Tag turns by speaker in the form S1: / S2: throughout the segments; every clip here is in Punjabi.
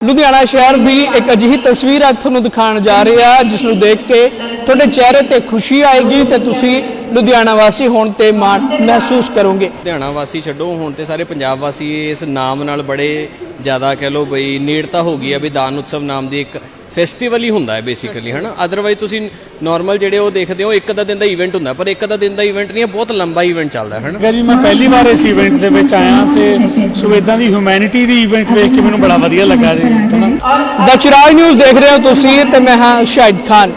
S1: ਲੁਧਿਆਣਾ ਸ਼ਹਿਰ ਦੀ ਇੱਕ ਅਜਿਹੀ ਤਸਵੀਰ ਅੱਜ ਤੁਹਾਨੂੰ ਦਿਖਾਉਣ ਜਾ ਰਹੇ ਆ ਜਿਸ ਨੂੰ ਦੇਖ ਕੇ ਤੁਹਾਡੇ ਚਿਹਰੇ ਤੇ ਖੁਸ਼ੀ ਆਏਗੀ ਤੇ ਤੁਸੀਂ ਲੁਧਿਆਣਾ ਵਾਸੀ ਹੋਣ ਤੇ ਮਾਣ ਮਹਿਸੂਸ ਕਰੋਗੇ।
S2: ਲੁਧਿਆਣਾ ਵਾਸੀ ਛੱਡੋ, ਹੁਣ ਤੇ ਸਾਰੇ ਪੰਜਾਬ ਵਾਸੀ ਇਸ ਨਾਮ ਨਾਲ ਬੜੇ ਜ਼ਿਆਦਾ ਕਹਿ ਲੋ ਬਈ ਨੇੜਤਾ ਹੋ ਗਈ ਹੈ ਵੀ ਦਾਨ ਉਤਸਵ ਨਾਮ ਦੀ ਇੱਕ ਫੈਸਟੀਵਲ ਹੀ ਹੁੰਦਾ ਹੈ ਬੇਸਿਕਲੀ ਹਨਾ? ਅਦਰਵਾਈਜ਼ ਤੁਸੀਂ ਨਾਰਮਲ ਜਿਹੜੇ ਉਹ ਦੇਖਦੇ ਹੋ ਇੱਕ ਅੱਧਾ ਦਿਨ ਦਾ ਇਵੈਂਟ ਹੁੰਦਾ ਪਰ ਇੱਕ ਅੱਧਾ ਦਿਨ ਦਾ ਇਵੈਂਟ ਨਹੀਂ ਹੈ ਬਹੁਤ ਲੰਬਾ ਇਵੈਂਟ ਚੱਲਦਾ ਹੈ ਹਨਾ?
S3: ਜੀ ਮੈਂ ਪਹਿਲੀ ਵਾਰ ਇਸ ਇਵੈਂਟ ਦੇ ਵਿੱਚ ਆਇਆ ਸੇ ਸੋ ਇਦਾਂ ਦੀ ਹਿਊਮੈਨਿਟੀ ਦੀ ਇਵੈਂਟ ਵੇਖ ਕੇ ਮੈਨੂੰ ਬੜਾ ਵਧੀਆ ਲੱਗਾ ਜੀ।
S1: ਦਾ ਚਿਰਾਗ ਨਿਊਜ਼ ਦੇਖ ਰਹੇ ਹੋ ਤੁਸੀਂ ਤੇ ਮੈਂ ਹਾਂ ਸ਼ਾਹਿਦ ਖਾਨ।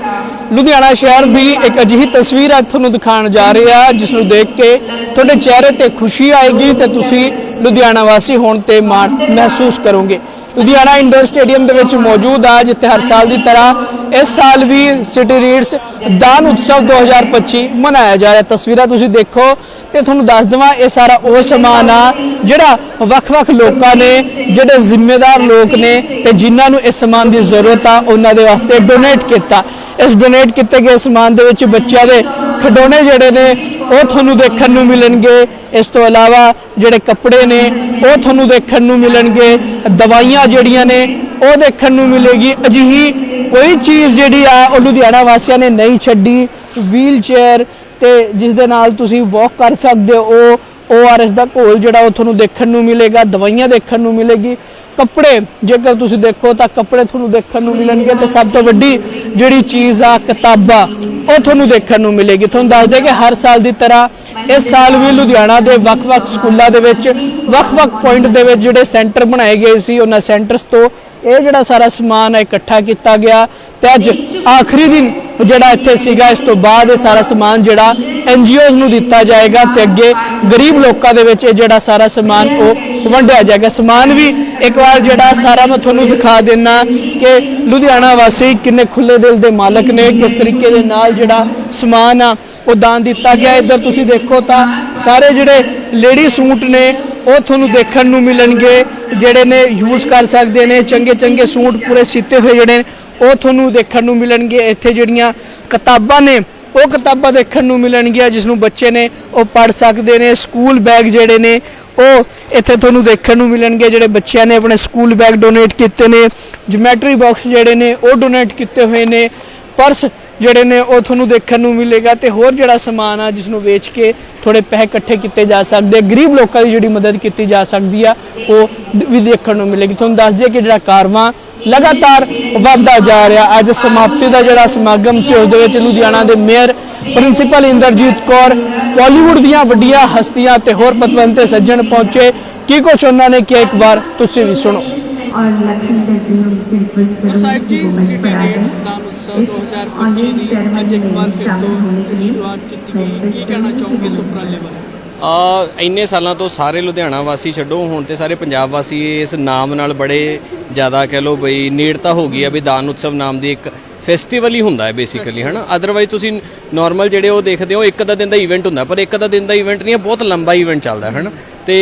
S1: ਲੁਧਿਆਣਾ ਸ਼ਹਿਰ ਦੀ ਇੱਕ ਅਜਿਹੀ ਤਸਵੀਰ ਅੱਜ ਤੁਹਾਨੂੰ ਦਿਖਾਉਣ ਜਾ ਰਹੇ ਆ ਜਿਸ ਨੂੰ ਦੇਖ ਕੇ ਤੁਹਾਡੇ ਚਿਹਰੇ ਤੇ ਖੁਸ਼ੀ ਆਏਗੀ ਤੇ ਤੁਸੀਂ ਲੁਧਿਆਣਾ ਵਾਸੀ ਹੋਣ ਤੇ ਮਾਣ ਮਹਿਸੂਸ ਕਰੋਗੇ। ਲੁਧਿਆਣਾ ਇੰਡੋਰ ਸਟੇਡੀਅਮ ਦੇ ਵਿੱਚ ਮੌਜੂਦ ਆ, ਜਿੱਥੇ ਹਰ ਸਾਲ ਦੀ ਤਰ੍ਹਾਂ ਇਸ ਸਾਲ ਵੀ ਸਿਟੀ ਰੀਡਸ ਦਾਨ ਉਤਸਵ 2025 ਮਨਾਇਆ ਜਾ ਰਿਹਾ। ਤਸਵੀਰਾਂ ਤੁਸੀਂ ਦੇਖੋ ਤੇ ਤੁਹਾਨੂੰ ਦੱਸ ਦਵਾਂ, ਇਹ ਸਾਰਾ ਉਹ ਸਮਾਨ ਆ ਜਿਹੜਾ ਵੱਖ-ਵੱਖ ਲੋਕਾਂ ਨੇ, ਜਿਹੜੇ ਜ਼ਿੰਮੇਦਾਰ ਲੋਕ ਨੇ ਤੇ ਜਿਨ੍ਹਾਂ ਨੂੰ ਇਸ ਸਮਾਨ ਦੀ ਜ਼ਰੂਰਤ ਆ, ਉਹਨਾਂ ਦੇ ਵਾਸਤੇ ਡੋਨੇਟ ਕੀਤਾ। ਇਸ ਡੋਨੇਟ ਕੀਤੇ ਗਏ ਸਮਾਨ ਦੇ ਵਿੱਚ ਬੱਚਿਆਂ ਦੇ ਖਿਡੌਣੇ ਜਿਹੜੇ ਨੇ ਉਹ ਤੁਹਾਨੂੰ ਦੇਖਣ ਨੂੰ ਮਿਲਣਗੇ। ਇਸ ਤੋਂ ਇਲਾਵਾ ਜਿਹੜੇ ਕੱਪੜੇ ਨੇ, ਉਹ ਤੁਹਾਨੂੰ ਦੇਖਣ ਨੂੰ ਮਿਲਣਗੇ। ਦਵਾਈਆਂ ਜਿਹੜੀਆਂ ਨੇ, ਉਹ ਦੇਖਣ ਨੂੰ ਮਿਲੇਗੀ। ਅਜਿਹੀ ਕੋਈ ਚੀਜ਼ ਜਿਹੜੀ ਆ ਉਹ ਲੁਧਿਆਣਾ ਵਾਸੀਆਂ ਨੇ ਨਹੀਂ ਛੱਡੀ। ਵੀਲ ਚੇਅਰ ਤੇ ਜਿਸ ਦੇ ਨਾਲ ਤੁਸੀਂ ਵਾਕ ਕਰ ਸਕਦੇ ਹੋ। ਉਹ ਓਆਰਐਸ ਦਾ ਘੋਲ ਜਿਹੜਾ ਉਹ ਤੁਹਾਨੂੰ ਦੇਖਣ ਨੂੰ ਮਿਲੇਗਾ, ਦਵਾਈਆਂ ਦੇਖਣ ਨੂੰ ਮਿਲੇਗੀ। ਕੱਪੜੇ, ਜੇਕਰ ਤੁਸੀਂ ਦੇਖੋ ਤਾਂ ਕੱਪੜੇ ਤੁਹਾਨੂੰ ਦੇਖਣ ਨੂੰ ਮਿਲਣਗੇ ਤੇ ਸਭ ਤੋਂ ਵੱਡੀ ਜਿਹੜੀ ਚੀਜ਼ ਆ, ਕਿਤਾਬਾਂ ਉਹ ਤੁਹਾਨੂੰ ਦੇਖਣ ਨੂੰ ਮਿਲੇਗੀ। ਤੁਹਾਨੂੰ ਦੱਸ ਦੇ ਕਿ ਹਰ ਸਾਲ ਦੀ ਤਰ੍ਹਾਂ ਇਸ ਸਾਲ ਵੀ ਲੁਧਿਆਣਾ ਦੇ ਵੱਖ-ਵੱਖ ਸਕੂਲਾਂ ਦੇ ਵਿੱਚ, ਵੱਖ-ਵੱਖ ਪੁਆਇੰਟ ਦੇ ਵਿੱਚ ਜਿਹੜੇ ਸੈਂਟਰ ਬਣਾਏ ਗਏ ਸੀ, ਉਹਨਾਂ ਸੈਂਟਰਸ ਤੋਂ ਇਹ ਜਿਹੜਾ ਸਾਰਾ ਸਮਾਨ ਹੈ, ਇਕੱਠਾ ਕੀਤਾ ਗਿਆ ਤੇ ਅੱਜ ਆਖਰੀ ਦਿਨ ਜਿਹੜਾ ਇੱਥੇ ਸੀਗਾ, ਇਸ ਤੋਂ ਬਾਅਦ ਇਹ ਸਾਰਾ ਸਮਾਨ ਜਿਹੜਾ ਐਨਜੀਓਜ਼ ਨੂੰ ਦਿੱਤਾ ਜਾਏਗਾ ਤੇ ਅੱਗੇ ਗਰੀਬ ਲੋਕਾਂ ਦੇ ਵਿੱਚ ਇਹ ਜਿਹੜਾ ਸਾਰਾ ਸਮਾਨ ਉਹ ਵੰਡਿਆ ਜਾਏਗਾ। ਸਮਾਨ ਵੀ ਇੱਕ ਵਾਰ ਜਿਹੜਾ ਸਾਰਾ ਮੈਂ ਤੁਹਾਨੂੰ ਦਿਖਾ ਦਿੰਨਾ ਕਿ ਲੁਧਿਆਣਾ ਵਾਸੀ ਕਿੰਨੇ ਖੁੱਲੇ ਦਿਲ ਦੇ ਮਾਲਕ ਨੇ, ਕਿਸ ਤਰੀਕੇ ਦੇ ਨਾਲ ਜਿਹੜਾ ਸਮਾਨ ਆ ਉਹ ਦਾਨ ਦਿੱਤਾ ਗਿਆ। ਇੱਧਰ ਤੁਸੀਂ ਦੇਖੋ ਤਾਂ ਸਾਰੇ ਜਿਹੜੇ ਲੇਡੀ ਸੂਟ ਨੇ ਉਹ ਤੁਹਾਨੂੰ ਦੇਖਣ ਨੂੰ ਮਿਲਣਗੇ ਜਿਹੜੇ ਨੇ ਯੂਜ਼ ਕਰ ਸਕਦੇ ਨੇ ਚੰਗੇ ਚੰਗੇ ਸੂਟ ਪੂਰੇ ਸੀਤੇ ਹੋਏ ਜਿਹੜੇ ਨੇ, ਉਹ ਤੁਹਾਨੂੰ ਦੇਖਣ ਨੂੰ ਮਿਲਣਗੇ। ਇੱਥੇ ਜਿਹੜੀਆਂ ਕਿਤਾਬਾਂ ਨੇ ਉਹ ਕਿਤਾਬਾਂ ਦੇਖਣ ਨੂੰ ਮਿਲਣਗੀਆਂ ਜਿਸ ਨੂੰ ਬੱਚੇ ਨੇ ਉਹ ਪੜ੍ਹ ਸਕਦੇ ਨੇ। ਸਕੂਲ ਬੈਗ ਜਿਹੜੇ ਨੇ ਉਹ ਇੱਥੇ ਤੁਹਾਨੂੰ ਦੇਖਣ ਨੂੰ ਮਿਲਣਗੇ। ਜਿਹੜੇ ਬੱਚਿਆਂ ਨੇ ਆਪਣੇ ਸਕੂਲ ਬੈਗ ਡੋਨੇਟ ਕੀਤੇ ਨੇ ਜਿਮੈਟਰੀ ਬਾਕਸ ਜਿਹੜੇ ਨੇ ਉਹ ਡੋਨੇਟ ਕੀਤੇ ਹੋਏ ਨੇ। ਪਰਸ ਜਿਹੜੇ ਨੇ ਉਹ ਤੁਹਾਨੂੰ ਦੇਖਣ ਨੂੰ ਮਿਲੇਗਾ ਤੇ ਹੋਰ ਜਿਹੜਾ ਸਮਾਨ ਆ ਜਿਸ ਨੂੰ ਵੇਚ ਕੇ ਥੋੜੇ ਪੈਸੇ ਇਕੱਠੇ ਕੀਤੇ ਜਾ ਸਕਦੇ ਗਰੀਬ ਲੋਕਾਂ ਦੀ ਜਿਹੜੀ ਮਦਦ ਕੀਤੀ ਜਾ ਸਕਦੀ ਆ ਉਹ ਵੀ ਦੇਖਣ ਨੂੰ ਮਿਲੇਗੀ। ਤੁਹਾਨੂੰ ਦੱਸ ਦਈਏ ਕਿ ਜਿਹੜਾ ਕਾਰਵਾ ਲਗਾਤਾਰ ਵਧਦਾ ਜਾ ਰਿਹਾ ਅੱਜ ਸਮਾਪਤੀ ਦਾ ਜਿਹੜਾ ਸਮਾਗਮ ਸੀ ਉਸ ਦੇ ਵਿੱਚ ਲੁਧਿਆਣਾ ਦੇ ਮੇਅਰ ਪ੍ਰਿੰਸੀਪਲ ਇੰਦਰਜੀਤ ਕੌਰ ਬਾਲੀਵੁੱਡ ਦੀਆਂ ਵੱਡੀਆਂ ਹਸਤੀਆਂ ਤੇ ਹੋਰ ਪਤਵੰਤੇ ਸੱਜਣ ਪਹੁੰਚੇ। ਕੀ ਕੁਛ ਉਹਨਾਂ ਨੇ ਕਿਹਾ? ਇੱਕ ਵਾਰ ਤੁਸੀਂ ਵੀ ਸੁਣੋ।
S4: ਔਰ
S1: ਲੱਕੀ ਦਾ ਜੀਵਨ ਸਿਰਫ ਸਵਰੂਪ ਨੂੰ ਬਣਾਇਆ
S2: ਸਾਲ ਇੰਨੇ ਸਾਲਾਂ ਤੋਂ ਸਾਰੇ ਲੁਧਿਆਣਾ ਵਾਸੀ ਛੱਡੋ ਹੁਣ ਤੇ ਸਾਰੇ ਪੰਜਾਬ ਵਾਸੀ ਇਸ ਨਾਮ ਨਾਲ ਬੜੇ ਜ਼ਿਆਦਾ ਕਹਿ ਲੋ ਬਈ ਨੇੜਤਾ ਹੋ ਗਈ ਆ ਵੀ ਦਾਨ ਉਤਸਵ ਨਾਮ ਦੀ ਇੱਕ ਫੈਸਟੀਵਲ ਹੀ ਹੁੰਦਾ ਹੈ ਬੇਸਿਕਲੀ ਹਨਾ? ਅਦਰਵਾਈਜ਼ ਤੁਸੀਂ ਨਾਰਮਲ ਜਿਹੜੇ ਉਹ ਦੇਖਦੇ ਹੋ ਇੱਕ ਅੱਧਾ ਦਿਨ ਦਾ ਇਵੈਂਟ ਹੁੰਦਾ ਪਰ ਇੱਕ ਅੱਧਾ ਦਿਨ ਦਾ ਇਵੈਂਟ ਨਹੀਂ ਹੈ ਬਹੁਤ ਲੰਬਾ ਇਵੈਂਟ ਚੱਲਦਾ ਹੈ ਹਨਾ? ਤੇ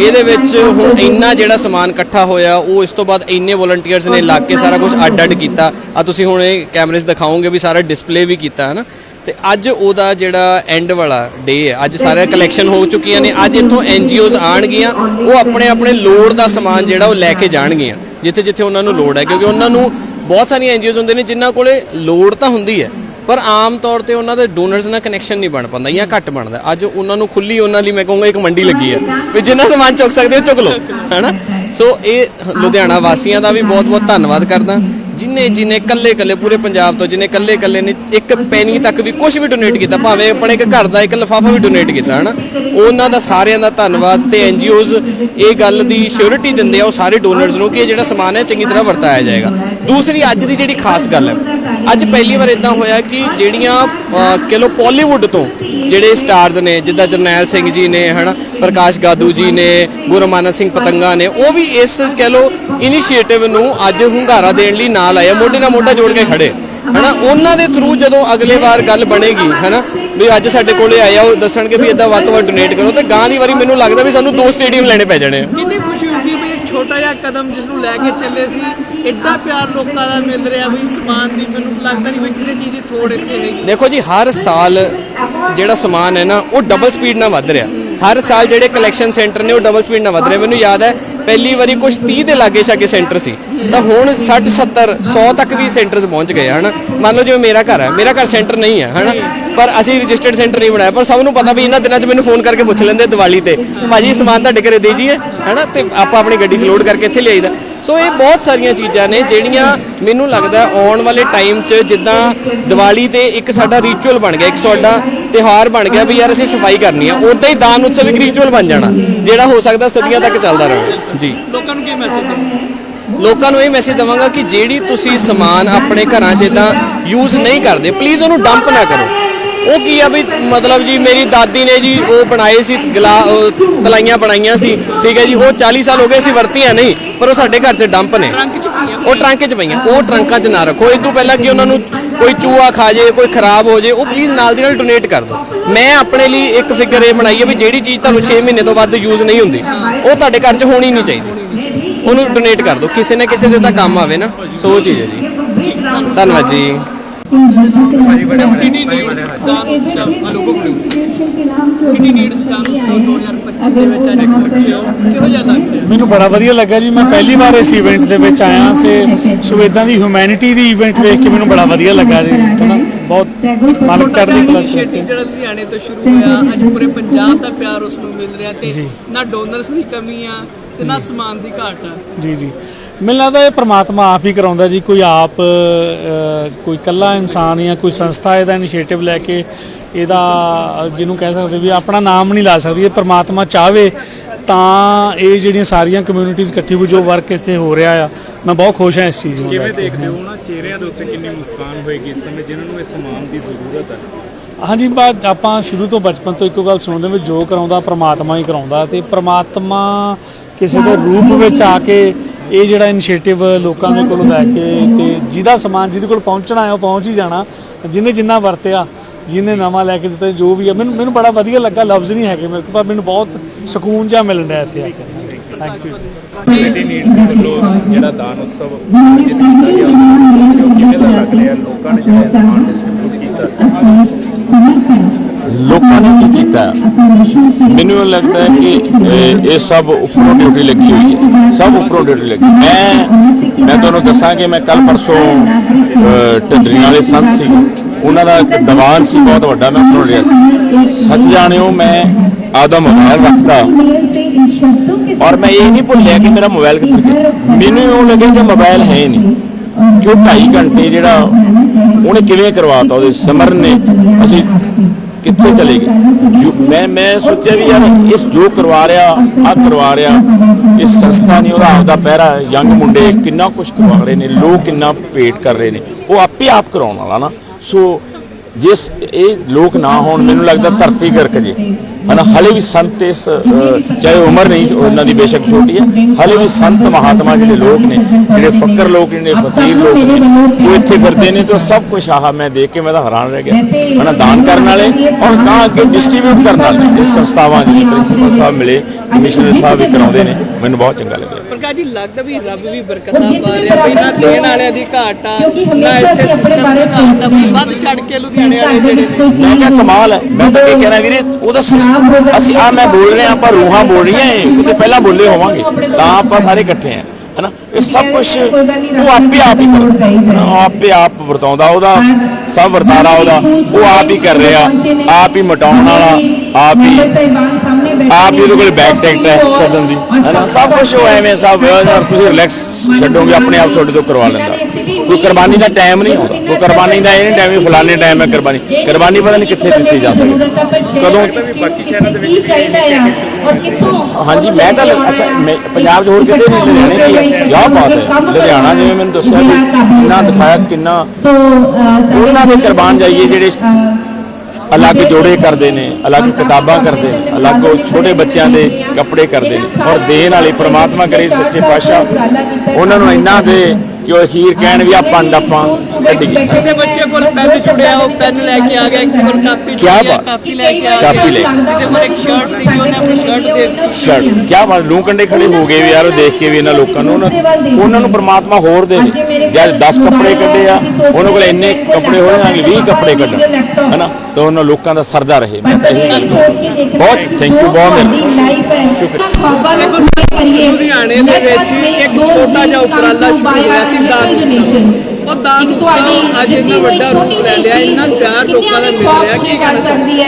S2: ਇਹਦੇ ਵਿੱਚ ਹੁਣ ਇੰਨਾ ਜਿਹੜਾ ਸਮਾਨ ਇਕੱਠਾ ਹੋਇਆ ਉਹ ਇਸ ਤੋਂ ਬਾਅਦ ਇੰਨੇ ਵੋਲੰਟੀਅਰਸ ਨੇ ਲੱਗ ਕੇ ਸਾਰਾ ਕੁਝ ਅੱਡ-ਅੱਡ ਕੀਤਾ। ਆ ਤੁਸੀਂ ਹੁਣ ਇਹ ਕੈਮਰੇ 'ਚ ਦਿਖਾਓਗੇ ਵੀ ਸਾਰਾ ਡਿਸਪਲੇ ਵੀ ਕੀਤਾ ਹੈ ਨਾ ਤੇ ਅੱਜ ਉਹਦਾ ਜਿਹੜਾ ਐਂਡ ਵਾਲਾ ਡੇ ਹੈ ਅੱਜ ਸਾਰੇ ਕਲੈਕਸ਼ਨ ਹੋ ਚੁੱਕੀਆਂ ਨੇ ਅੱਜ ਇੱਥੋਂ ਐਨਜੀਓਜ਼ ਆਣਗੀਆਂ ਉਹ ਆਪਣੇ ਆਪਣੇ ਲੋੜ ਦਾ ਸਮਾਨ ਜਿਹੜਾ ਉਹ ਲੈ ਕੇ ਜਾਣਗੀਆਂ। ਜਿੱਥੇ ਜਿੱਥੇ ਉਹਨਾਂ ਨੂੰ ਲੋੜ ਹੈ, ਕਿਉਂਕਿ ਉਹਨਾਂ ਨੂੰ ਬਹੁਤ ਸਾਰੀਆਂ ਐਨਜੀਓਜ਼ ਹੁੰਦੇ ਨੇ ਜਿਨ੍ਹਾਂ ਕੋਲੇ ਲੋੜ ਤਾਂ ਹੁੰਦੀ ਹੈ, ਪਰ ਆਮ ਤੌਰ ਤੇ ਉਹਨਾਂ ਦੇ ਡੋਨਰਸ ਨਾਲ ਕਨੈਕਸ਼ਨ ਨਹੀਂ ਬਣ ਪਾਉਂਦਾ ਜਾਂ ਘੱਟ ਬਣਦਾ। ਅੱਜ ਉਹਨਾਂ ਨੂੰ ਖੁੱਲੀ ਉਹਨਾਂ ਲਈ ਮੈਂ ਕਹੂੰਗਾ ਇੱਕ ਮੰਡੀ ਲੱਗੀ ਹੈ, ਵੀ ਜਿੰਨਾ ਸਮਾਨ ਚੁੱਕ ਸਕਦੇ ਹੋ ਚੁੱਕ ਲਓ ਹੈਨਾ ਸੋ ਇਹ ਲੁਧਿਆਣਾ ਵਾਸੀਆਂ ਦਾ ਵੀ ਬਹੁਤ ਬਹੁਤ ਧੰਨਵਾਦ ਕਰਦਾ। ਜਿਨੇ ਜਿਨੇ ਕੱਲੇ ਕੱਲੇ ਪੂਰੇ ਪੰਜਾਬ ਤੋਂ ਜਿਨੇ ਕੱਲੇ ਕੱਲੇ ਨੇ ਇੱਕ ਪੈਨੀ ਤੱਕ ਵੀ ਕੁਝ ਵੀ ਡੋਨੇਟ ਕੀਤਾ ਭਾਵੇਂ ਆਪਣੇ ਇੱਕ ਘਰ ਦਾ ਇੱਕ ਲਿਫਾਫਾ ਵੀ ਡੋਨੇਟ ਕੀਤਾ ਹਨਾ? ਉਹਨਾਂ ਦਾ ਸਾਰਿਆਂ ਦਾ ਧੰਨਵਾਦ ਤੇ ਐਨਜੀਓਜ਼ ਇਹ ਗੱਲ ਦੀ ਸ਼ੋਰਿਟੀ ਦਿੰਦੇ ਆ ਉਹ ਸਾਰੇ ਡੋਨਰਸ ਨੂੰ ਕਿ ਇਹ ਜਿਹੜਾ ਸਮਾਨ ਹੈ ਚੰਗੀ ਤਰ੍ਹਾਂ ਵਰਤਾਇਆ ਜਾਏਗਾ। ਦੂਸਰੀ ਅੱਜ ਦੀ ਜਿਹੜੀ ਖਾਸ ਗੱਲ ਹੈ ਅੱਜ ਪਹਿਲੀ ਵਾਰ ਇਦਾਂ ਹੋਇਆ ਕਿ ਜਿਹੜੀਆਂ ਅਹ, ਕਹਿ ਲਓ ਪਾਲੀਵੁੱਡ ਤੋਂ ਜਿਹੜੇ ਸਟਾਰਸ ਨੇ ਜਿੱਦਾਂ ਜਰਨੈਲ ਸਿੰਘ ਜੀ ਨੇ ਹਨਾ? ਪ੍ਰਕਾਸ਼ ਗਾਦੂ ਜੀ ਨੇ ਗੁਰਮਾਨਤ ਸਿੰਘ ਪਤੰਗਾ ਨੇ ਉਹ ਵੀ ਇਸ ਕਹਿ ਲਓ ਇਨੀਸ਼ੀਏਟਿਵ ਨੂੰ ਅੱਜ ਹੁੰਗਾਰਾ ਦੇਣ ਲਈ ਨਾਲ ਆਏ ਆ, ਮੋਢੇ ਨਾਲ ਮੋਢਾ ਜੋੜ ਕੇ ਖੜੇ। ਹਨਾ ਉਹਨਾਂ ਦੇ ਥਰੂ ਜਦੋਂ ਅਗਲੇ ਵਾਰ ਗੱਲ ਬਣੇਗੀ ਹਨਾ ਵੀ ਅੱਜ ਸਾਡੇ ਕੋਲੇ ਆਏ ਆ ਉਹ ਦੱਸਣਗੇ ਵੀ ਇਦਾਂ ਵੱਧ ਤੋਂ ਵੱਧ ਡੋਨੇਟ ਕਰੋ ਤੇ ਗਾਂ ਦੀ ਵਾਰੀ ਮੈਨੂੰ ਲੱਗਦਾ ਵੀ ਸਾਨੂੰ ਦੋ ਸਟੇਡੀਅਮ ਲੈਣੇ ਪੈ ਜਾਣੇ ਆ।
S1: ਕਿੰਨੀ ਖੁਸ਼ੀ ਹੁੰਦੀ ਵੀ ਇੱਕ ਛੋਟਾ ਜਿਹਾ ਕਦਮ ਜਿਸ ਨੂੰ ਲੈ ਕੇ ਚੱਲੇ ਸੀ ਐਡਾ ਪਿਆਰ ਲੋਕਾਂ ਦਾ ਮਿਲ ਰਿਹਾ ਵੀ ਸਮਾਨ ਦੀ ਮੈਨੂੰ ਲੱਗਦਾ ਨਹੀਂ ਵੀ ਕਿਸੇ ਚੀਜ਼ ਦੀ ਥੋੜ ਇੱਥੇ ਹੈਗੀ।
S2: ਦੇਖੋ ਜੀ ਹਰ ਸਾਲ ਜਿਹੜਾ ਸਮਾਨ ਹੈ ਨਾ ਉਹ ਡਬਲ ਸਪੀਡ ਨਾਲ ਵੱਧ ਰਿਹਾ। ਹਰ ਸਾਲ ਜਿਹੜੇ ਕਲੈਕਸ਼ਨ ਸੈਂਟਰ ਨੇ ਉਹ ਡਬਲ ਸਪੀਡ ਨਾਲ ਵਧ ਰਹੇ। ਮੈਨੂੰ ਯਾਦ ਹੈ, ਪਹਿਲੀ ਵਾਰੀ ਕੁਝ 30 ਦੇ ਲਾਗੇ ਛਾਗੇ ਸੈਂਟਰ ਸੀ। ਤਾਂ ਹੁਣ 60 70 100 ਤੱਕ ਵੀ ਸੈਂਟਰਸ ਪਹੁੰਚ ਗਏ ਹਨ? ਮੰਨ ਲਓ ਜਿਵੇਂ ਮੇਰਾ ਘਰ ਹੈ, ਮੇਰਾ ਘਰ ਸੈਂਟਰ ਨਹੀਂ ਹੈ, ਹਨਾ? ਪਰ ਅਸੀਂ ਰਜਿਸਟਰਡ ਸੈਂਟਰ ਨਹੀਂ ਬਣਾਇਆ, ਪਰ ਸਭ ਨੂੰ ਪਤਾ ਵੀ ਇਹਨਾਂ ਦਿਨਾਂ 'ਚ ਮੈਨੂੰ ਫੋਨ ਕਰਕੇ ਪੁੱਛ ਲੈਂਦੇ ਦੀਵਾਲੀ ਤੇ, ਭਾਜੀ ਸਮਾਨ ਤੁਹਾਡੇ ਘਰੇ ਦੇ ਜੀਏ ਹਨਾ? ਤੇ ਆਪਾਂ ਆਪਣੀ ਗੱਡੀ 'ਚ ਲੋਡ ਕਰਕੇ ਇੱਥੇ ਲਿਆਈਦਾ। ਸੋ ਇਹ ਬਹੁਤ ਸਾਰੀਆਂ ਚੀਜ਼ਾਂ ਨੇ, ਜਿਹੜੀਆਂ ਮੈਨੂੰ ਲੱਗਦਾ ਆਉਣ ਵਾਲੇ ਟਾਈਮ 'ਚ ਜਿੱਦਾਂ ਦੀਵਾਲੀ ਤੇ ਇੱਕ ਸਾਡਾ ਰਿਚੁਅਲ ਬਣ ਗਿਆ, ਇੱਕ ਸਾਡਾ ਤਿਉਹਾਰ ਬਣ ਗਿਆ ਵੀ ਯਾਰ ਅਸੀਂ ਸਫ਼ਾਈ ਕਰਨੀ ਆ ਉਦਾਂ ਹੀ ਦਾਨ ਉਤਸਵ ਇੱਕ ਰਿਚੁਅਲ ਬਣ ਜਾਣਾ ਜਿਹੜਾ ਹੋ ਸਕਦਾ ਸਦੀਆਂ ਤੱਕ ਚੱਲਦਾ ਰਹੇ। ਜੀ।
S1: ਲੋਕਾਂ ਨੂੰ ਕੀ ਮੈਸੇਜ
S2: ਲੋਕਾਂ ਨੂੰ ਇਹ ਮੈਸੇਜ ਦਵਾਂਗਾ ਕਿ ਜਿਹੜੀ ਤੁਸੀਂ ਸਮਾਨ ਆਪਣੇ ਘਰਾਂ 'ਚ ਇਦਾਂ ਯੂਜ਼ ਨਹੀਂ ਕਰਦੇ ਪਲੀਜ਼ ਉਹਨੂੰ ਡੰਪ ਨਾ ਕਰੋ। ਉਹ ਕੀ ਆ ਵੀ ਮਤਲਬ ਜੀ ਮੇਰੀ ਦਾਦੀ ਨੇ ਜੀ ਉਹ ਬਣਾਏ ਸੀ ਗਲਾ ਤਲਾਈਆਂ ਬਣਾਈਆਂ ਸੀ ਠੀਕ ਹੈ ਜੀ ਉਹ 40 ਸਾਲ ਹੋ ਗਏ ਸੀ ਵਰਤੀਆਂ ਨਹੀਂ ਪਰ ਉਹ ਸਾਡੇ ਘਰ 'ਚ ਡੰਪ ਨੇ। ਉਹ ਟਰੰਕ 'ਚ ਪਈਆਂ ਉਹ ਟਰੰਕਾਂ 'ਚ ਨਾ ਰੱਖੋ ਇਹ ਤੋਂ ਪਹਿਲਾਂ ਕਿ ਉਹਨਾਂ ਨੂੰ ਕੋਈ ਚੂਹਾ ਖਾ ਜੇ ਕੋਈ ਖਰਾਬ ਹੋ ਜੇ ਉਹ ਪਲੀਜ਼ ਨਾਲ ਦੀ ਨਾਲ ਡੋਨੇਟ ਕਰ ਦਿਓ ਮੈਂ ਆਪਣੇ ਲਈ ਇੱਕ ਫਿਗਰ ਇਹ ਬਣਾਈ ਹੈ ਵੀ ਜਿਹੜੀ ਚੀਜ਼ ਤੁਹਾਨੂੰ 6 ਮਹੀਨੇ ਤੋਂ ਵੱਧ ਯੂਜ਼ ਨਹੀਂ ਹੁੰਦੀ ਉਹ ਤੁਹਾਡੇ ਘਰ 'ਚ ਹੋਣੀ ਨਹੀਂ ਚਾਹੀਦੀ। ਉਹਨੂੰ ਡੋਨੇਟ ਕਰ ਦਿਓ ਕਿਸੇ ਨਾ ਕਿਸੇ ਦੇ ਤਾਂ ਕੰਮ ਆਵੇ ਨਾ ਸੋ ਚੀਜ਼ ਹੈ ਜੀ। ਧੰਨਵਾਦ ਜੀ।
S1: ਸਿਟੀ ਨੀਡਸ ਦਾਨ ਉਤਸਵ ਲੋਗੋ ਸਿਟੀ ਨੀਡਸ ਦਾਨ ਉਤਸਵ 2025 ਦੇ ਵਿੱਚ ਅੱਜ ਪਹੁੰਚੇ ਹੋ। ਕਿਹੋ ਜਿਹਾ ਲੱਗ ਰਿਹਾ?
S3: ਮੈਨੂੰ ਬੜਾ ਵਧੀਆ ਲੱਗਾ ਜੀ। ਮੈਂ ਪਹਿਲੀ ਵਾਰ ਇਸ ਇਵੈਂਟ ਦੇ ਵਿੱਚ ਆਇਆ ਸੀ। ਸੋ ਇਦਾਂ ਦੀ ਹਿਊਮੈਨਿਟੀ ਦੀ ਇਵੈਂਟ ਵੇਖ ਕੇ ਮੈਨੂੰ ਬੜਾ ਵਧੀਆ ਲੱਗਾ ਜੀ। ਹਨਾ ਬਹੁਤ ਮਨ ਚੜ੍ਹਦੀ ਕਲਾ
S1: ਜਿਹੜਾ ਲੁਧਿਆਣੇ ਤੋਂ ਸ਼ੁਰੂ ਹੋਇਆ ਅੱਜ ਪੂਰੇ ਪੰਜਾਬ ਦਾ ਪਿਆਰ ਉਸ ਨੂੰ ਮਿਲ ਰਿਹਾ ਤੇ। ਨਾ ਡੋਨਰਸ ਦੀ ਕਮੀ ਆ ਤੇ ਨਾ ਸਮਾਨ ਦੀ ਘਾਟ ਆ।
S3: ਜੀ ਜੀ। ਮੈਨੂੰ ਲੱਗਦਾ ਇਹ ਪ੍ਰਮਾਤਮਾ ਆਪ ਹੀ ਕਰਾਉਂਦਾ ਜੀ ਕੋਈ ਆਪ ਕੋਈ ਕੱਲਾ ਇਨਸਾਨ ਜਾਂ ਕੋਈ ਸੰਸਥਾ ਇਹਦਾ ਇਨੀਸ਼ੀਏਟਿਵ ਲੈ ਕੇ ਇਹਦਾ ਜਿਹਨੂੰ ਕਹਿ ਸਕਦੇ ਵੀ ਆਪਣਾ ਨਾਮ ਨਹੀਂ ਲਾ ਸਕਦੀ ਇਹ ਪ੍ਰਮਾਤਮਾ ਚਾਹਵੇ ਤਾਂ ਇਹ ਜਿਹੜੀਆਂ ਸਾਰੀਆਂ ਕਮਿਊਨਿਟੀਆਂ ਇਕੱਠੀ ਹੋ ਜੋ ਵਰਕ ਇੱਥੇ ਹੋ ਰਿਹਾ ਆ ਮੈਂ ਬਹੁਤ ਖੁਸ਼ ਹਾਂ ਇਸ ਚੀਜ਼ ਨੂੰ
S5: ਕਿਵੇਂ। ਦੇਖਦੇ ਹੋ ਨਾ ਚਿਹਰਿਆਂ ਦੇ ਉੱਤੇ ਕਿੰਨੀ ਮੁਸਕਾਨ ਹੋਏਗੀ ਇਸ ਸਮੇਂ ਜਿਨ੍ਹਾਂ ਨੂੰ ਇਹ ਸਮਾਨ ਦੀ ਜ਼ਰੂਰਤ ਹੈ
S3: ਹਾਂਜੀ ਬਾਤ ਆਪਾਂ ਸ਼ੁਰੂ ਤੋਂ ਬਚਪਨ ਤੋਂ ਇੱਕੋ ਗੱਲ ਸੁਣਦੇ ਵੀ ਜੋ ਕਰਾਉਂਦਾ ਪ੍ਰਮਾਤਮਾ ਹੀ ਕਰਾਉਂਦਾ ਤੇ ਪ੍ਰਮਾਤਮਾ ਕਿਸੇ ਦੇ ਰੂਪ ਵਿੱਚ ਆ ਕੇ ਇਹ ਜਿਹੜਾ ਇਨੀਸ਼ੀਏਟਿਵ ਲੋਕਾਂ ਦੇ ਕੋਲ ਲੈ ਕੇ ਤੇ ਜਿਹਦਾ ਸਮਾਨ ਜਿਹਦੇ ਕੋਲ ਪਹੁੰਚਣਾ ਹੈ, ਉਹ ਪਹੁੰਚ ਹੀ ਜਾਣਾ। ਜਿਹਨੇ ਜਿੰਨਾ ਵਰਤਿਆ, ਜਿਹਨੇ ਨਵਾਂ ਲੈ ਕੇ ਦਿੱਤਾ, ਜੋ ਵੀ ਆ ਮੈਨੂੰ ਮੈਨੂੰ ਬੜਾ ਵਧੀਆ ਲੱਗਾ, ਲਫ਼ਜ਼ ਨਹੀਂ ਹੈਗੇ ਮੇਰੇ ਕੋਲ, ਪਰ ਮੈਨੂੰ ਬਹੁਤ ਸਕੂਨ ਜਿਹਾ ਮਿਲਣ ਰਿਹਾ ਇੱਥੇ ਆ ਕੇ। ਥੈਂਕ ਯੂ
S5: ਸਿਟੀ ਨੀਡਸ ਦੇ ਵੱਲੋਂ ਜਿਹੜਾ ਦਾਨ ਉਤਸਵ ਆਯੋਜਿਤ ਕੀਤਾ ਗਿਆ ਉਹਦੇ ਕਿਵੇਂ ਦਾ ਲੱਗ ਰਿਹਾ, ਲੋਕਾਂ ਨੇ ਜਿਹੜਾ ਸਮਾਨ ਡਿਸਟ੍ਰੀਬਿਊਟ ਕੀਤਾ।
S6: ਲੋਕਾਂ ਨੇ ਕੀ ਕੀਤਾ? ਮੈਨੂੰ ਲੱਗਦਾ ਹੈ ਕਿ ਇਹ- ਸਭ ਉੱਪਰੋਂ ਡਿਊਟੀ ਲੱਗੀ ਹੋਈ ਹੈ। ਸਭ ਉੱਪਰੋਂ ਡਿਊਟੀ ਲੱਗੀ ਮੈਂ ਮੈਂ ਤੁਹਾਨੂੰ ਦੱਸਾਂ ਕਿ ਮੈਂ ਕੱਲ ਪਰਸੋਂ ਅਹ, ਢੱਡਰੀਆਂ ਵਾਲੇ ਸੰਤ ਸੀ। ਉਹਨਾਂ ਦਾ ਇੱਕ ਦੀਵਾਨ ਸੀ ਬਹੁਤ ਵੱਡਾ ਮੈਂ ਸੁਣ ਰਿਹਾ ਸੀ। ਸੱਚ ਜਾਣਿਓ ਮੈਂ ਆਦਾ ਮੋਬਾਈਲ ਰੱਖਦਾ ਔਰ ਮੈਂ ਇਹ ਨਹੀਂ ਭੁੱਲਿਆ ਕਿ ਮੇਰਾ ਮੋਬਾਈਲ ਕਿੱਥੇ ਗਿਆ। ਮੈਨੂੰ ਇਉਂ ਲੱਗਿਆ ਕਿ ਮੋਬਾਈਲ ਹੈ ਹੀ ਨਹੀਂ। ਕਿ ਉਹ 2.5 ਘੰਟੇ ਜਿਹੜਾ ਉਹਨੇ ਕਿਵੇਂ ਕਰਵਾਤਾ ਉਹਦੇ ਸਿਮਰਨ ਨੇ। ਅਸੀਂ ਕਿੱਥੇ ਚਲੇ ਗਏ? ਮੈਂ ਮੈਂ ਸੋਚਿਆ ਵੀ ਯਾਰ ਇਸ ਜੋ ਕਰਵਾ ਰਿਹਾ ਆ ਕਰਵਾ ਰਿਹਾ, ਇਹ ਸੰਸਥਾ ਨਹੀਂ, ਉਹਦਾ ਆਪਦਾ ਪਹਿਰਾ ਯੰਗ ਮੁੰਡੇ ਕਿੰਨਾ ਕੁਝ ਕਰਵਾ ਰਹੇ ਨੇ, ਲੋਕ ਕਿੰਨਾ ਪੇਟ ਕਰ ਰਹੇ ਨੇ। ਉਹ ਆਪੇ ਆਪ ਕਰਾਉਣ ਵਾਲਾ ਨਾ। ਸੋ ਜਿਸ ਇਹ ਲੋਕ ਨਾ ਹੋਣ, ਮੈਨੂੰ ਲੱਗਦਾ ਧਰਤੀ ਗਰਕ ਜੇ। ਹਨਾ ਹਲੇ ਵੀ ਸੰਤ ਇਸ ਚਾਹੇ ਉਮਰ ਨਹੀਂ ਉਹਨਾਂ ਦੀ ਬੇਸ਼ੱਕ ਛੋਟੀ ਹੈ ਹਲੇ ਵੀ ਸੰਤ ਮਹਾਤਮਾ ਜਿਹੜੇ ਲੋਕ ਨੇ ਜਿਹੜੇ ਫਕਰ ਲੋਕ ਨੇ ਫਕੀਰ ਲੋਕ ਨੇ ਉਹ ਇੱਥੇ ਫਿਰਦੇ ਨੇ ਤੇ ਸਭ ਕੁਝ ਆਹ ਮੈਂ ਦੇਖ ਕੇ ਮੈਂ ਤਾਂ ਹੈਰਾਨ ਰਹਿ ਗਿਆ। ਹਨਾ ਦਾਨ ਕਰਨ ਵਾਲੇ ਔਰ ਤਾਂ ਅੱਗੇ ਡਿਸਟ੍ਰੀਬਿਊਟ ਕਰਨ ਵਾਲੇ ਇਹ ਸੰਸਥਾਵਾਂ ਜਿਹੜੇ ਪ੍ਰਿੰਸੀਪਲ ਸਾਹਿਬ ਮਿਲੇ ਕਮਿਸ਼ਨਰ ਸਾਹਿਬ ਵੀ ਕਰਾਉਂਦੇ ਨੇ ਮੈਨੂੰ ਬਹੁਤ ਚੰਗਾ ਲੱਗਿਆ।
S1: ਪ੍ਰਕਾਸ਼ ਜੀ ਲੱਗਦਾ ਵੀ ਰੱਬ ਵੀ ਬਰਕਤਾਂ ਪਾ ਰਿਹਾ ਵੀ ਨਾ ਦੇਣ ਵਾਲਿਆਂ ਦੀ ਘਾਟ ਆ
S4: ਕਿਉਂਕਿ
S1: ਨਾ
S4: ਹਮੇਸ਼ਾ
S1: ਇੱਥੇ ਸਿਸਟਮ
S4: ਬਾਰੇ
S1: ਦੀ ਵੱਧ ਚੜ ਕੇ ਲੁਧਿਆਣੇ ਵਾਲੇ ਜਿਹੜੇ ਨੇ।
S6: ਮੈਂ ਕਿਹਾ ਕਮਾਲ ਹੈ। ਮੈਂ ਤਾਂ ਇਹ ਕਹਿਣਾ ਵੀਰੇ ਉਹਦਾ ਸਿਸਟਮ ਅਸੀਂ ਆ ਮੈਂ ਬੋਲ ਰਿਹਾ ਆਪਾਂ ਰੂਹਾਂ ਬੋਲ ਰਹੀਆਂ ਇਹ ਕਿਤੇ ਪਹਿਲਾਂ ਬੋਲੇ ਹੋਵਾਂਗੇ। ਤਾਂ ਆਪਾਂ ਸਾਰੇ ਇਕੱਠੇ ਆ ਹਨਾ? ਇਹ ਸਭ ਕੁਝ ਉਹ ਆਪੇ ਆਪ ਹੀ ਕਰਦਾ ਆਪੇ ਆਪ ਵਰਤਾਉਂਦਾ ਉਹਦਾ ਸਭ ਵਰਤਾਰਾ ਉਹਦਾ ਉਹ ਆਪ ਹੀ ਕਰ ਰਿਹਾ ਆਪ ਹੀ ਮਟਾਉਣ ਵਾਲਾ ਆਪ ਹੀ ਆਪ ਹੀ ਉਹਦੇ ਕੋਲ ਬੈਕ ਟੈਕਟ ਹੈ ਸਦਨ ਦੀ ਹਨਾ? ਸਭ ਕੁਝ ਉਹ ਐਵੇਂ ਸਭ ਤੁਸੀਂ ਰਿਲੈਕਸ ਛੱਡੋਗੇ ਆਪਣੇ ਆਪ ਤੁਹਾਡੇ ਤੋਂ ਕਰਵਾ ਲੈਂਦਾ। ਕੋਈ ਕੁਰਬਾਨੀ ਦਾ ਟਾਈਮ ਨਹੀਂ ਆਉਂਦਾ ਕੋਈ ਕੁਰਬਾਨੀ ਦਾ ਇਹ ਨਹੀਂ ਟਾਈਮ ਵੀ ਫਲਾਣੇ ਟਾਈਮ ਹੈ ਕੁਰਬਾਨੀ। ਕੁਰਬਾਨੀ ਪਤਾ ਨਹੀਂ ਕਿੱਥੇ ਦਿੱਤੀ ਜਾ ਸਕਦੀ। ਕਦੋਂ
S5: ਬਾਕੀ ਸ਼ਹਿਰਾਂ ਦੇ ਵਿੱਚ ਵੀ initiative
S4: ਔਰ ਕਿੱਥੋਂ
S6: ਹਾਂਜੀ ਮੈਂ ਤਾਂ ਅੱਛਾ ਪੰਜਾਬ 'ਚ ਹੋਰ ਕਿਤੇ ਨਹੀਂ ਲੁਧਿਆਣੇ ਕੀ ਹੈ ਕਿਆ ਬਾਤ ਹੈ। ਲੁਧਿਆਣਾ ਜਿਵੇਂ ਮੈਨੂੰ ਦੱਸਿਆ ਵੀ ਕਿੰਨਾ ਦਿਖਾਇਆ ਕਿੰਨਾ ਉਹਨਾਂ ਦੇ ਕੁਰਬਾਨ ਜਾਈਏ ਜਿਹੜੇ ਅਲੱਗ ਜੋੜੇ ਕਰਦੇ ਨੇ ਅਲੱਗ ਕਿਤਾਬਾਂ ਕਰਦੇ ਨੇ ਅਲੱਗ ਛੋਟੇ ਬੱਚਿਆਂ ਦੇ ਕੱਪੜੇ ਕਰਦੇ ਨੇ ਔਰ ਦੇਣ ਵਾਲੇ ਪ੍ਰਮਾਤਮਾ ਕਰੇ ਸੱਚੇ ਪਾਤਸ਼ਾਹ ਉਹਨਾਂ ਨੂੰ ਇੰਨਾ ਦੇ ਕਿ ਉਹ ਅਖੀਰ ਕਹਿਣ ਵੀ ਆ ਪੰਡ ਆਪਾਂ ਕੱਢੀਏ
S1: ਕਿਸੇ ਬੱਚੇ ਕੋਲ ਪੈਨ ਚੁੜਿਆ ਉਹ ਪੈਨ ਲੈ ਕੇ ਆ ਗਿਆ ਕਿਸੇ ਕੋਲ ਕਾਪੀ
S6: ਕਿਆ ਬਾਤ।
S1: ਕਾਪੀ ਲੈ ਕੇ ਆ
S6: ਕਾਪੀ ਲੈ।
S1: ਜਿਹਦੇ ਕੋਲ ਇੱਕ ਸ਼ਰਟ ਸੀ ਉਹਨੇ ਆਪਣੀ ਸ਼ਰਟ ਦੇ ਦਿੱਤੀ।
S6: ਸ਼ਰਟ ਕਿਆ ਬਾਤ ਲੂ ਕੰਡੇ ਖੜੇ ਹੋ ਗਏ ਵੀ ਯਾਰ ਉਹ ਦੇਖ ਕੇ ਵੀ ਇਹਨਾਂ ਲੋਕਾਂ ਨੂੰ ਉਹਨਾਂ ਨੂੰ ਪ੍ਰਮਾਤਮਾ ਹੋਰ ਦੇਵੇ ਜਦ 10 ਕੱਪੜੇ ਕੱਢੇ ਆ ਉਹਨਾਂ ਕੋਲ ਇੰਨੇ ਕੱਪੜੇ ਹੋਣੇ ਨਾਲ 20 ਕੱਪੜੇ ਕੱਢਣ ਹਨਾ? ਤਾਂ ਉਹਨਾਂ ਲੋਕਾਂ ਦਾ ਸਰਦਾ ਰਹੇ। ਮੈਂ ਤਾਂ ਇਹੀ ਗੱਲ। ਬਹੁਤ ਥੈਂਕ ਯੂ ਬਹੁਤ ਮਿਹਰਬਾਨੀ।
S1: ਲੁਧਿਆਣੇ ਦੇ ਵਿੱਚ ਇੱਕ ਛੋਟਾ ਜਿਹਾ ਉਪਰਾਲਾ ਸ਼ੁਰੂ ਹੋਇਆ ਸੀ ਦਾਨ ਉਹ ਦਾਨ ਉਤਸਵ ਅੱਜ ਇੰਨਾ ਵੱਡਾ ਰੂਪ ਲੈ ਲਿਆ ਇੰਨਾ ਪਿਆਰ ਲੋਕਾਂ ਦਾ ਮਿਲ ਰਿਹਾ ਕੀ ਕਹਿਣਾ ਚਾਹੁੰਦੇ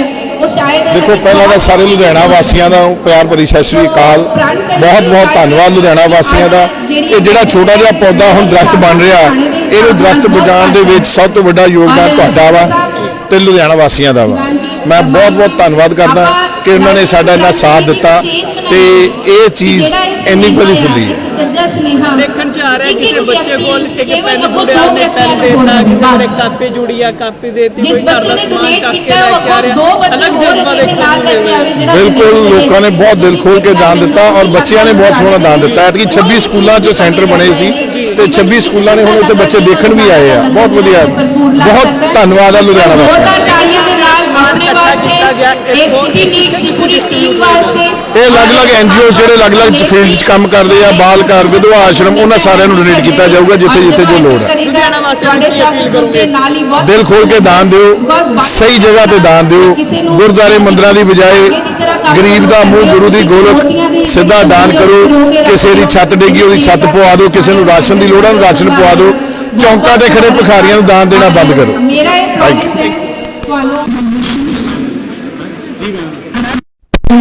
S7: ਦੇਖੋ ਪਹਿਲਾਂ ਤਾਂ ਸਾਰੇ ਲੁਧਿਆਣਾ ਵਾਸੀਆਂ ਦਾ ਪਿਆਰ ਭਰੀ ਸਤਿ ਸ਼੍ਰੀ ਅਕਾਲ। ਬਹੁਤ ਬਹੁਤ ਧੰਨਵਾਦ ਲੁਧਿਆਣਾ ਵਾਸੀਆਂ ਦਾ। ਇਹ ਜਿਹੜਾ ਛੋਟਾ ਜਿਹਾ ਪੌਦਾ ਹੁਣ ਦਰਖਤ ਬਣ ਰਿਹਾ ਇਹਨੂੰ ਦਰਖਤ ਬਚਾਉਣ ਦੇ ਵਿੱਚ ਸਭ ਤੋਂ ਵੱਡਾ ਯੋਗਦਾਨ ਤੁਹਾਡਾ ਵਾ ਤੇ ਲੁਧਿਆਣਾ ਵਾਸੀਆਂ ਦਾ ਵਾ। ਮੈਂ ਬਹੁਤ ਬਹੁਤ ਧੰਨਵਾਦ ਕਰਦਾ। ਕਿ ਉਹਨਾਂ ਨੇ ਸਾਡਾ ਇੰਨਾ ਸਾਥ ਦਿੱਤਾ ਤੇ ਇਹ ਚੀਜ਼ ਇੰਨੀ ਫਲੀ ਫੁੱਲੀ ਹੈ।
S1: ਦੇਖਣ ਚ ਆ ਰਿਹਾ ਕਿਸੇ ਬੱਚੇ ਕੋਲ ਇੱਕ ਪੈਨ ਜੁੜਿਆ ਉਹਨੇ ਪੈਨ ਦੇਤਾ ਕਿਸੇ ਕੋਲ ਇੱਕ ਕਾਪੀ ਜੁੜੀ ਆ ਕਾਪੀ ਦੇਤੀ ਕੋਈ ਘਰ ਦਾ ਸਮਾਨ ਚੱਕ ਕੇ ਲੈ ਕੇ ਆ ਰਿਹਾ। ਅਲੱਗ ਜਜ਼ਬਾ ਦੇਖਣ ਨੂੰ ਮਿਲ ਰਿਹਾ
S7: ਬਿਲਕੁਲ ਲੋਕਾਂ ਨੇ ਬਹੁਤ ਦਿਲ ਖੋਲ ਕੇ ਦਾਨ ਦਿੱਤਾ ਔਰ ਬੱਚਿਆਂ ਨੇ ਬਹੁਤ ਸੋਹਣਾ ਦਾਨ ਦਿੱਤਾ। ਐਤਕੀ 26 ਸਕੂਲਾਂ 'ਚ ਸੈਂਟਰ ਬਣੇ ਸੀ ਤੇ 26 ਸਕੂਲਾਂ ਨੇ ਹੁਣ ਉੱਥੇ ਬੱਚੇ ਦੇਖਣ ਵੀ ਆਏ ਆ। ਬਹੁਤ ਵਧੀਆ। ਬਹੁਤ ਧੰਨਵਾਦ ਆ ਲੁਧਿਆਣਾ ਵਾਸੀਆਂ
S1: ਗਿਆ ਇਹ
S7: ਅਲੱਗ-ਅਲੱਗ ਐਨਜੀਓ ਜਿਹੜੇ ਅਲੱਗ-ਅਲੱਗ ਫੀਲਡ 'ਚ ਕੰਮ ਕਰਦੇ ਆ ਬਾਲ ਘਰ ਵਿਧਵਾ ਆਸ਼ਰਮ ਉਹਨਾਂ ਸਾਰਿਆਂ ਨੂੰ ਡੋਨੇਟ ਕੀਤਾ ਜਾਊਗਾ ਜਿੱਥੇ ਜਿੱਥੇ ਜੋ ਲੋੜ ਹੈ
S1: ਲੁਧਿਆਣਾ ਵਾਸੀਆਂ ਨੂੰ ਕੀ ਅਪੀਲ ਕਰੋਗੇ।
S7: ਦਿਲ ਖੋਲ ਕੇ ਦਾਨ ਦਿਓ ਸਹੀ ਜਗ੍ਹਾ ਤੇ ਦਾਨ ਦਿਓ ਗੁਰਦੁਆਰੇ ਮੰਦਰਾਂ ਦੀ ਬਜਾਏ ਗਰੀਬ ਦਾ ਮੂੰਹ ਗੁਰੂ ਦੀ ਗੋਲਕ ਸਿੱਧਾ ਦਾਨ ਕਰੋ ਕਿਸੇ ਦੀ ਛੱਤ ਡੇਗੀ ਉਹਦੀ ਛੱਤ ਪਵਾ ਦਿਓ ਕਿਸੇ ਨੂੰ ਰਾਸ਼ਨ ਦੀ ਲੋੜ ਹੈ ਉਹਨੂੰ ਰਾਸ਼ਨ ਪਵਾ ਦਿਓ। ਚੌਂਕਾਂ ਤੇ ਖੜੇ ਭਿਖਾਰੀਆਂ ਨੂੰ ਦਾਨ ਦੇਣਾ ਬੰਦ ਕਰੋ।
S4: ਮੇਰਾ ਇਹ
S7: Thank
S4: ਪ੍ਰੋਮਿਸ ਹੈ ਤੁਹਾਨੂੰ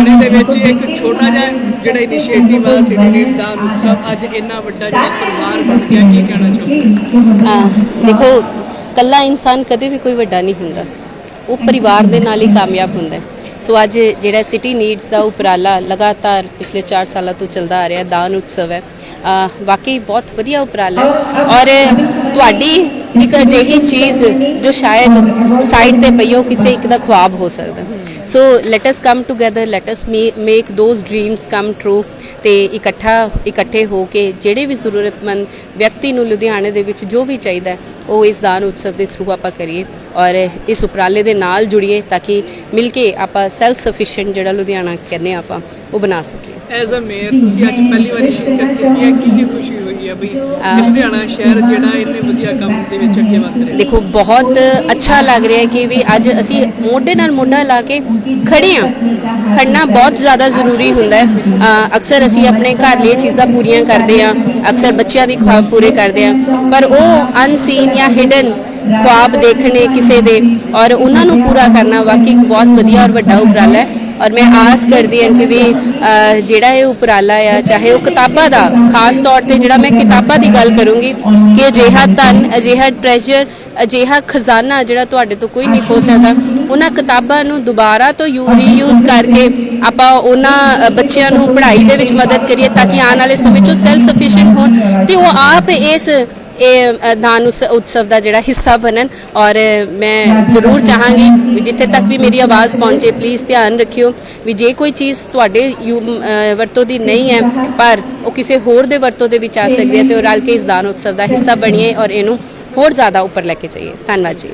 S1: ਲੁਧਿਆਣੇ ਦੇ ਵਿੱਚ ਇੱਕ ਛੋਟਾ ਜਿਹਾ ਜਿਹੜਾ ਇਨੀਸ਼ੀਏਟਿਵ ਆ ਸਿਟੀ ਨੀਡ ਉਤਸਵ ਅੱਜ ਇੰਨਾ ਵੱਡਾ ਜਿਹੜਾ ਪਰਿਵਾਰ ਬਣ ਗਿਆ, ਕੀ ਕਹਿਣਾ ਚਾਹੁੰਦੇ
S8: ਦੇਖੋ ਕੱਲਾ ਇਨਸਾਨ ਕਦੇ ਵੀ ਕੋਈ ਵੱਡਾ ਨਹੀਂ ਹੁੰਦਾ। ਉਹ ਪਰਿਵਾਰ ਦੇ ਨਾਲ ਹੀ ਕਾਮਯਾਬ ਹੁੰਦਾ ਸੋ ਅੱਜ ਜਿਹੜਾ ਸਿਟੀ ਨੀਡਸ ਦਾ ਉਪਰਾਲਾ ਲਗਾਤਾਰ ਪਿਛਲੇ 4 ਸਾਲਾਂ ਤੋਂ ਚੱਲਦਾ ਆ ਰਿਹਾ, ਦਾਨ ਉਤਸਵ ਹੈ। ਅਹ, ਵਾਕਈ ਬਹੁਤ ਵਧੀਆ ਉਪਰਾਲਾ ਔਰ ਤੁਹਾਡੀ ਇੱਕ ਅਜਿਹੀ ਚੀਜ਼ ਜੋ ਸ਼ਾਇਦ ਸਾਈਡ ਤੇ ਪਈ ਹੋ, ਕਿਸੇ ਇੱਕ ਦਾ ਖੁਆਬ ਹੋ ਸਕਦਾ। So let us come together let us make those dreams come true ਤੇ ਇਕੱਠਾ, ਇਕੱਠੇ ਹੋ ਕੇ ਜਿਹੜੇ ਵੀ ਜ਼ਰੂਰਤਮੰਦ ਵਿਅਕਤੀ ਨੂੰ ਲੁਧਿਆਣੇ ਦੇ ਵਿੱਚ ਜੋ ਵੀ ਚਾਹੀਦਾ, ਉਹ ਇਸ ਦਾਨ ਉਤਸਵ ਦੇ ਥਰੂ ਆਪਾਂ ਕਰੀਏ ਔਰ ਇਸ ਉਪਰਾਲੇ ਦੇ ਨਾਲ ਜੁੜੀਏ ਤਾਂ ਕਿ ਮਿਲ ਕੇ ਆਪਾਂ ਸੈਲਫ ਸਫੀਸ਼ੀਐਂਟ ਜਿਹੜਾ ਲੁਧਿਆਣਾ ਕਹਿੰਦੇ ਹਾਂ ਆਪਾਂ, ਉਹ ਬਣਾ ਸਕੀਏ।
S1: ਐਜ਼ ਅ ਮੇਅਰ ਤੁਸੀਂ ਅੱਜ ਪਹਿਲੀ ਵਾਰੀ ਸ਼ਿਰਕਤ ਕੀਤੀ ਹੈ ਕਿੰਨੀ ਖੁਸ਼ੀ ਹੋਈ ਹੈ ਬਈ ਲੁਧਿਆਣਾ ਸ਼ਹਿਰ ਜਿਹੜਾ ਇੰਨੇ ਵਧੀਆ ਕੰਮ ਦੇ ਵਿੱਚ ਅੱਗੇ ਵਧ ਰਿਹਾ।
S8: ਦੇਖੋ ਬਹੁਤ ਅੱਛਾ ਲੱਗ ਰਿਹਾ ਹੈ ਕਿ ਵੀ ਅੱਜ ਅਸੀਂ ਮੋਢੇ ਨਾਲ ਮੋਢਾ ਲਾ ਕੇ ਖੜੇ ਹਾਂ। ਖੜਨਾ ਬਹੁਤ ਜ਼ਿਆਦਾ ਜ਼ਰੂਰੀ ਹੁੰਦਾ ਹੈ। ਅਕਸਰ ਅਸੀਂ ਆਪਣੇ ਘਰ ਲਈ ਚੀਜ਼ਾਂ ਪੂਰੀਆਂ ਕਰਦੇ ਹਾਂ ਅਕਸਰ ਬੱਚਿਆਂ ਦੀ ਖੁਆਬ ਪੂਰੇ ਕਰਦੇ ਹਾਂ। ਪਰ ਉਹ ਅਨਸੀਨ ਜਾਂ ਹਿਡਨ ਖੁਆਬ ਦੇਖਣੇ ਕਿਸੇ ਦੇ ਔਰ ਉਹਨਾਂ ਨੂੰ ਪੂਰਾ ਕਰਨਾ ਵਾਕਈ ਬਹੁਤ ਵਧੀਆ ਔਰ ਵੱਡਾ ਉਪਰਾਲਾ ਹੈ। ਔਰ ਮੈਂ ਆਸ ਕਰਦੀ ਹਾਂ ਕਿ ਵੀ ਜਿਹੜਾ ਇਹ ਉਪਰਾਲਾ ਆ, ਚਾਹੇ ਉਹ ਕਿਤਾਬਾਂ ਦਾ, ਖਾਸ ਤੌਰ ਤੇ ਜਿਹੜਾ ਮੈਂ ਕਿਤਾਬਾਂ ਦੀ ਗੱਲ ਕਰੂੰਗੀ, ਕਿ ਅਜਿਹਾ ਧਨ, ਅਜਿਹਾ ਟ੍ਰੈਜਰ ਅਜਿਹਾ ਖਜ਼ਾਨਾ ਜਿਹੜਾ ਤੁਹਾਡੇ ਤੋਂ ਕੋਈ ਨਹੀਂ ਖੋ ਸਕਦਾ, ਉਹਨਾਂ ਕਿਤਾਬਾਂ ਨੂੰ ਦੁਬਾਰਾ ਤੋਂ ਯੂ ਰੀਯੂਜ਼ ਕਰਕੇ ਆਪਾਂ ਉਹਨਾਂ ਬੱਚਿਆਂ ਨੂੰ ਪੜ੍ਹਾਈ ਦੇ ਵਿੱਚ ਮਦਦ ਕਰੀਏ, ਤਾਂ ਕਿ ਆਉਣ ਵਾਲੇ ਸਮੇਂ 'ਚ ਸੈਲਫ ਸਫੀਸ਼ੀਐਂਟ ਹੋਣ, ਤੇ ਉਹ ਆਪ ਇਸ ਇਹ ਦਾਨ ਉਸ- ਉਤਸਵ ਦਾ ਜਿਹੜਾ ਹਿੱਸਾ ਬਣਨ ਔਰ ਮੈਂ ਜ਼ਰੂਰ ਚਾਹਾਂਗੀ ਵੀ ਜਿੱਥੇ ਤੱਕ ਵੀ ਮੇਰੀ ਆਵਾਜ਼ ਪਹੁੰਚੇ ਪਲੀਜ਼ ਧਿਆਨ ਰੱਖਿਓ ਵੀ ਜੇ ਕੋਈ ਚੀਜ਼ ਤੁਹਾਡੇ ਯੂ- ਵਰਤੋਂ ਦੀ ਨਹੀਂ ਹੈ, ਪਰ ਉਹ ਕਿਸੇ ਹੋਰ ਦੇ ਵਰਤੋਂ ਦੇ ਵਿੱਚ ਆ ਸਕਦੀ ਹੈ ਤੇ ਉਹ ਰਲ ਕੇ ਇਸ ਦਾਨ ਉਤਸਵ ਦਾ ਹਿੱਸਾ ਬਣੀਏ ਔਰ ਇਹਨੂੰ ਹੋਰ ਜ਼ਿਆਦਾ ਉੱਪਰ ਲੈ ਕੇ ਜਾਈਏ। ਧੰਨਵਾਦ ਜੀ।